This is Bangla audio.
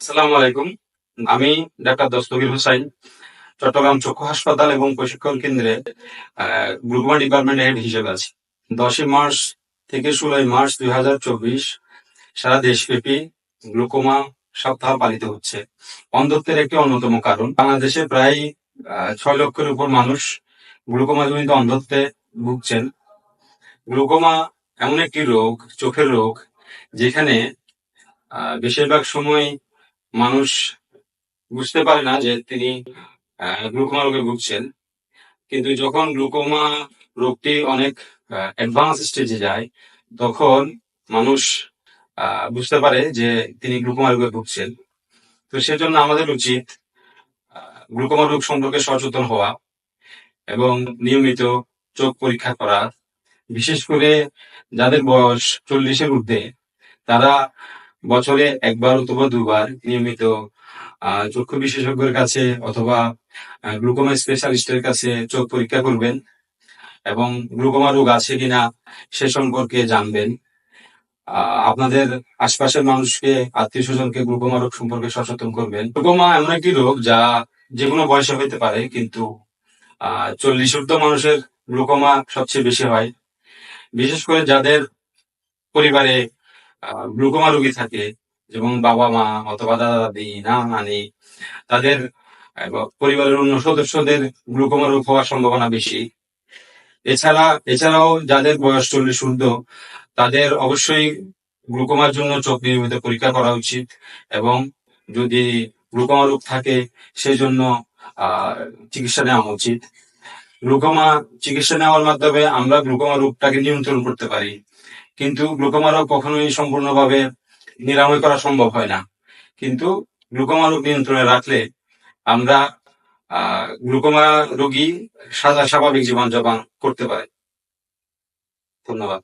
আসসালামু আলাইকুম। আমি ডাক্তার দস্তগীর হোসাইন, চট্টগ্রাম চক্ষু হাসপাতাল এবং প্রশিক্ষণ কেন্দ্রে গ্লুকোমা ডিপার্টমেন্ট হেড হিসেবে আছি। দশই মার্চ থেকে ষোলোই মার্চ দুই হাজার চব্বিশ সারা দেশব্যাপী গ্লুকোমা সপ্তাহ পালিত হচ্ছে। অন্ধত্বের একটি অন্যতম কারণ, বাংলাদেশে প্রায় ছয় লক্ষের উপর মানুষ গ্লুকোমা জনিত অন্ধত্বে ভুগছেন। গ্লুকোমা এমন একটি রোগ, চোখের রোগ, যেখানে বেশিরভাগ সময় মানুষ বুঝতে পারে না যে তিনি গ্লুকোমা রোগে ভুগছেন। কিন্তু যখন গ্লুকোমা রোগটি অনেক অ্যাডভান্স স্টেজে যায়, তখন মানুষ বুঝতে পারে যে তিনি গ্লুকোমা রোগে ভুগছেন। তো সেজন্য আমাদের উচিত গ্লুকোমা রোগ সম্পর্কে সচেতন হওয়া এবং নিয়মিত চোখ পরীক্ষা করা। বিশেষ করে যাদের বয়স চল্লিশের ঊর্ধ্বে, তারা বছরে একবার অথবা দুবার নিয়মিত চক্ষু বিশেষজ্ঞের কাছে অথবা গ্লুকোমা স্পেশালিস্টের কাছে চোখ পরীক্ষা করবেন এবং গ্লুকোমা রোগ আছে কিনা সে সম্পর্কে জানবেন। আপনাদের আশপাশের মানুষকে, আত্মীয় স্বজনকে গ্লুকোমা রোগ সম্পর্কে সচেতন করবেন। গ্লুকোমা এমন একটি রোগ যা যে কোনো বয়সে হইতে পারে, কিন্তু আহ চল্লিশ ঊর্ধ্ব মানুষের গ্লুকোমা সবচেয়ে বেশি হয়। বিশেষ করে যাদের পরিবারে গ্লুকোমা রোগী থাকে যেমন বাবা মা অথবা দাদা দাদি না, নানি, তাদের পরিবারের অন্য সদস্যদের গ্লুকোমা রোগ হওয়ার সম্ভাবনা বেশি। এছাড়া, এছাড়াও যাদের বয়স চল্লিশ ঊর্ধ্ব, তাদের অবশ্যই গ্লুকোমার জন্য চোখ নিয়মিত পরীক্ষা করা উচিত, এবং যদি গ্লুকোমা রোগ থাকে সেই জন্য চিকিৎসা নেওয়া উচিত। গ্লুকোমা, চিকিৎসা নেওয়ার মাধ্যমে আমরা গ্লুকোমা রোগটাকে নিয়ন্ত্রণ করতে পারি। কিন্তু গ্লুকোমারোগ কখনোই সম্পূর্ণভাবে নিরাময় করা সম্ভব হয় না। কিন্তু গ্লুকোমারোগ নিয়ন্ত্রণে রাখলে আমরা গ্লুকোমা রোগী সাদা স্বাভাবিক জীবনযাপন করতে পারে। ধন্যবাদ।